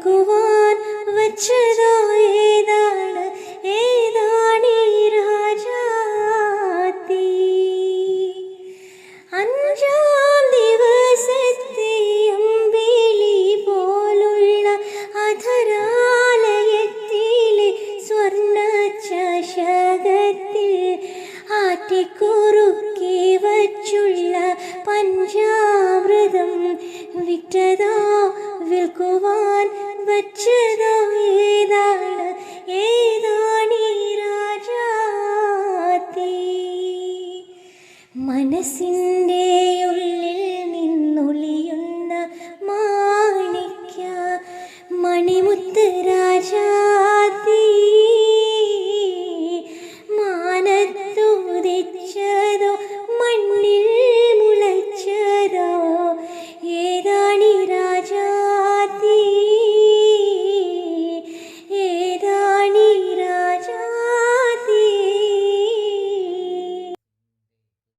കൊടുക്കുവാൻ വച്ചതോ ഏതാണ് ഏതാണ് രാജാത്തി അഞ്ചാം ദിവസത്തെ അമ്പേലി പോലുള്ള അധരാലയത്തിലെ സ്വർണ ചശകത്തിൽ ആറ്റിക്കു ഏതാണ് ഏതാണ് രാജാത്തി മനസ്സിന്റെ ഉള്ളിൽ നിന്നൊളിയുന്ന മാണിക്യ മണിമുത്തരാ